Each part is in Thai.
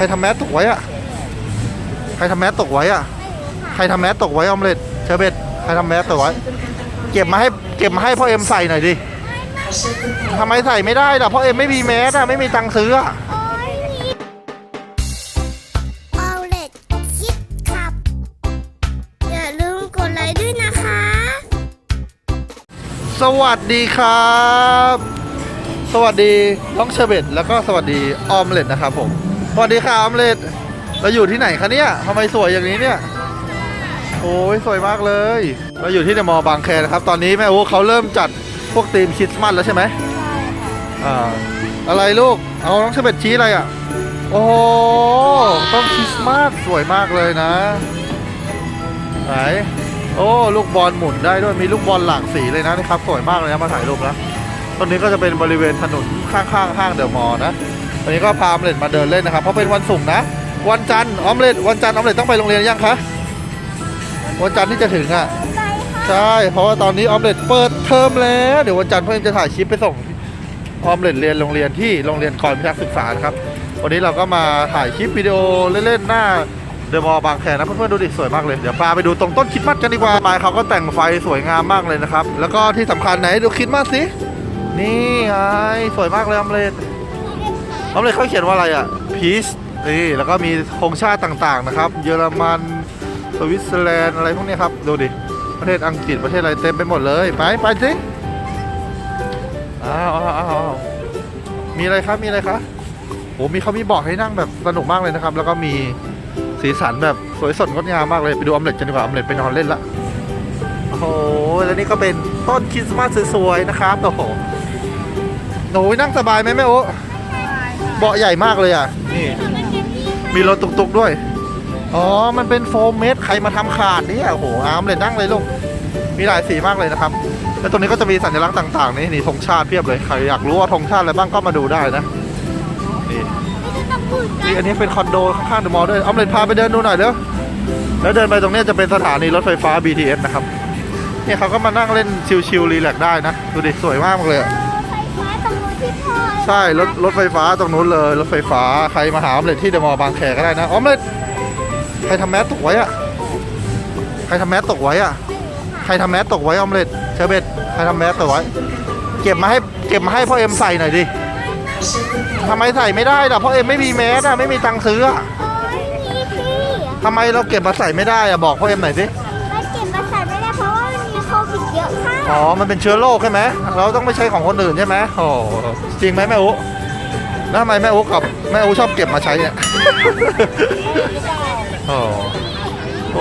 รทำแมสตกไว้อะใครทำแมสตกไว้อะใครทำแมสตกไว้ออมเล็ตเชอร์เบตใครทำแมสตกไว้ เก็บมาให้เก็บมาให้พ่อเอ็มใส่หน่อยดิทำไมใส่ไม่ได้ล่ะพ่อเอ็มไม่มีแมสอะไม่มีตังค์ซื้ออะโอ้ยมีเอาเล็ดคิดขับอย่าลืมกดไลค์ด้วยนะคะสวัสดีครับ สวัสดีน้องเชอร์เบตแล้วก็สวัสดีออมเล็ตนะครับผม สวัสดีค่ะออมเล็ตเราอยู่ที่ไหนคะเนี่ยทำไมสวยอย่างนี้เนี่ย โอ้ยสวยมากเลย เราอยู่ที่เดมอบางแคนะครับ ตอนนี้แม่อูเขาเริ่มจัดพวกธีมคริสต์มาสแล้วใช่ไหมอ่าอะไรลูก เอาน้องเชเบตชี้อะไรอะ โอ้โหต้องคริสต์มาสสวยมากเลยนะ ไหน โอ้ลูกบอลหมุนได้ด้วย มีลูกบอลหลากสีเลยนะนี่ครับ สวยมากเลยนะมาถ่ายรูปนะตรงนี้ก็จะเป็นบริเวณถนนข้างๆห้างเดอะมอลล์นะ วันนี้ก็พาออมเล็ตมาเดินเล่นนะครับ เพราะเป็นวันศุกร์นะ วันจันทร์ออมเล็ตวันจันทร์ออมเล็ตต้องไปโรงเรียนยังคะ วันจันทร์ที่จะถึงอะไปค่ะใช่ เพราะว่าตอนนี้ออมเล็ตเปิดเทอมแล้ว เดี๋ยววันจันทร์พ่อเอ็มจะถ่ายคลิปไปส่งออมเล็ตเรียนโรงเรียนที่โรงเรียนกรพิทักษ์ศึกษานะครับ วันนี้เราก็มาถ่ายคลิปวิดีโอเล่นๆหน้าเดอะมอลล์บางแคนะเพื่อนๆดูดิสวยมากเลย เดี๋ยวพาไปดูตรงต้นคริดมัดกันดีกว่าปลายเขาก็แต่งไฟสวยงามมากเลยนะครับ แล้วก็ที่สำคัญไหนดูคริดมัดสิ นี่ไงสวยมากเลยออมเล็ต ออมเล็ตเขาเขียนว่าอะไรอะ peace นี่แล้วก็มีธงชาติต่างๆนะครับ เยอรมันสวิตเซอร์แลนด์อะไรพวกนี้ครับดูดิประเทศอังกฤษประเทศอะไรเต็มไปหมดเลย ไปไปสิอ้าวอ้าวมีอะไรครับมีอะไรครับโอ้มีเขามีเบอกให้นั่งแบบสนุกมากเลยนะครับ แล้วก็มีสีสันแบบสวยสดงดงามมากเลยไปดูออมเล็ตกันดีกว่าออมเล็ตไปนอนเล่นละโอ้โหแล้วนี่ก็เป็นต้นคริสต์มาสสวยๆนะครับโอ้โหหนูนั่งสบายไหมแม่โอ้ เบาะใหญ่มากเลยอะ นี่ มีรถตุกๆด้วย อ๋อ มันเป็นโฟมเมดใครมาทำขาดเนี่ยโอ้โหอาร์มเลยนั่งเลยลูก มีหลายสีมากเลยนะครับ แล้วตรงนี้ก็จะมีสัญลักษณ์ต่างๆ นี่นี่ธงชาติเพียบเลย ใครอยากรู้ว่าธงชาติอะไรบ้างก็มาดูได้นะ นี่ไม่ได้ต้องพูดกันี่นอันนี้เป็นคอนโดข้างๆเดอะมอลล์ด้วยเอาเลยพาไปเดินดูหน่อยเด้อแล้วเดินไปตรงเนี้ยจะเป็นสถานีรถไฟฟ้า BTS นะครับ เนี่ยเขาก็มานั่งเล่นชิลๆรีแลกซ์ได้นะ ดูดิสวยมากเลยอะรถไฟฟ้าตรงนู้นที่พ่อ ใช่รถรถไฟฟ้าตรงนู้นเลย รถไฟฟ้าใครมาหาออมเล็ตที่เดอะมอลล์บางแคก็ได้นะออมเล็ตใครทำแมสตกไว้อะใครทำแมสตกไว้อะใครทำแมสตกไว้ออมเล็ตเชอร์เบตใครทำแมสตกไว้ เก็บมาให้เก็บมาให้พ่อเอ็มใส่หน่อยดิทำไมใส่ไม่ได้ล่ะพ่อเอ็มไม่มีแมสอะไม่มีตังค์ซื้ออะโอ้ยมีพี่ทำไมเราเก็บมาใส่ไม่ได้อะบอกพ่อเอ็มหน่อยสิ อะค่ะอ๋อ มันเป็นเชื้อโรคใช่ไหม เราต้องไม่ใช้ของคนอื่นใช่ไหมโอ้จริงไหมแม่อุแล้วทำไมแม่อุกับแม่อุชอบเก็บมาใช้เนี่ยโอ้โห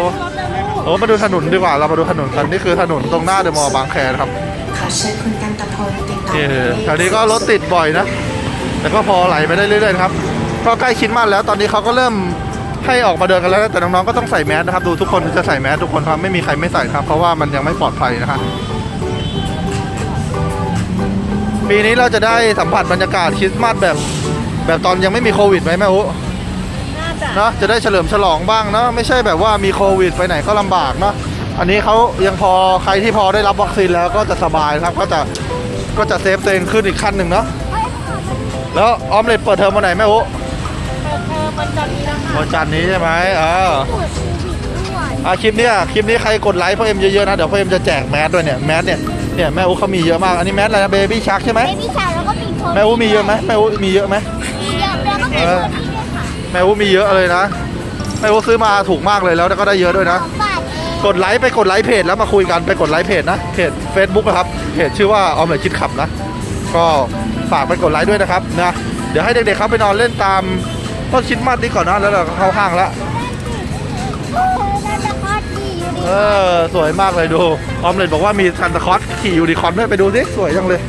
โอ้มาดูถนนดีกว่า เรามาดูถนนกัน นี่คือถนนตรงหน้าเดอะมอลล์บางแคนะครับขอเชิญคุณกันตะพลติดต่อนี่หมายเลขแถวนี้ก็รถติดบ่อยนะ แต่ก็พอไหลไปได้เรื่อยๆนะครับก็ใกล้คริดมากแล้ว ตอนนี้เขาก็เริ่มให้ออกมาเดินกันแล้วนะแต่น้องๆก็ต้องใส่แมสนะครับ ดูทุกคนจะใส่แมสทุกคนครับ ไม่มีใครไม่ใส่ครับ เพราะว่ามันยังไม่ปลอดภัยนะฮะ ปีนี้เราจะได้สัมผัสบรรยากาศคริสต์มาสแบบ แบบตอนยังไม่มีโควิดไหมแม่อุเนอะจะได้เฉลิมฉลองบ้างเนอะไม่ใช่แบบว่ามีโควิดไปไหนก็ลำบากเนอะอันนี้เขายังพอใครที่พอได้รับวัคซีนแล้วก็จะสบายครับก็จะก็จะเซฟตัวเองขึ้นอีกขั้นหนึ่งเนาะแล้วออมเล็ตเปิดเทอมวันไหนแม่อุเออวันจันทร์นี้แล้วค่ะวันจันทร์นี้ใช่ไหมเออตรวจโควิดด้วยอะคลิปเนี้ยคลิปนี้ใครกดไลค์พ่อเอ็มเยอะๆนะเดี๋ยวพ่อเอ็มจะแจกแมสด้วยเนี่ยแมสเนี่ย เนี่ยแม่อุเขามีเยอะมาก อันนี้แมสอะไรนะเบบี้ชักใช่ไหมเบบี้ชายแล้วก็มีโควิดแม่อุมีเยอะไหมแม่อุมีเยอะไหม มีเยอะแล้วก็มีตัวนี้ด้วยค่ะแม่อุมีเยอะเลยนะ แม่อุซื้อมาถูกมากเลยแล้วก็ได้เยอะด้วยนะสองบาทเองกดไลค์ไปกดไลค์เพจแล้วมาคุยกันไปกดไลค์เพจนะเพจ Facebook นะครับเพจชื่อว่าออมเล็ตคิดขับนะ ก็ฝากไปกดไลค์ด้วยนะครับนะเดี๋ยวให้เด็กๆเขาไปนอนเล่นตามต้นคริดมัดนี้ก่อนนะแล้วเราก็เข้าห้างแล้วเออน่าจะคลอดดีอยู่ดีเออ สวยมากเลยดูออมเล็ตบอกว่ามีซันตาคอสขี่ยูนิคอร์นด้วยไปดูสิสวยจังเลย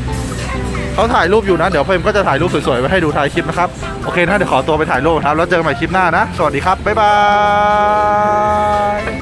เขาถ่ายรูปอยู่นะ เดี๋ยวเพิ่มก็จะถ่ายรูปสวยๆไว้ให้ดูท้ายคลิปนะครับโอเคนะเดี๋ยวขอตัวไปถ่ายรูปครับแล้วเจอกันใหม่คลิปหน้านะ สวัสดีครับบ๊ายบาย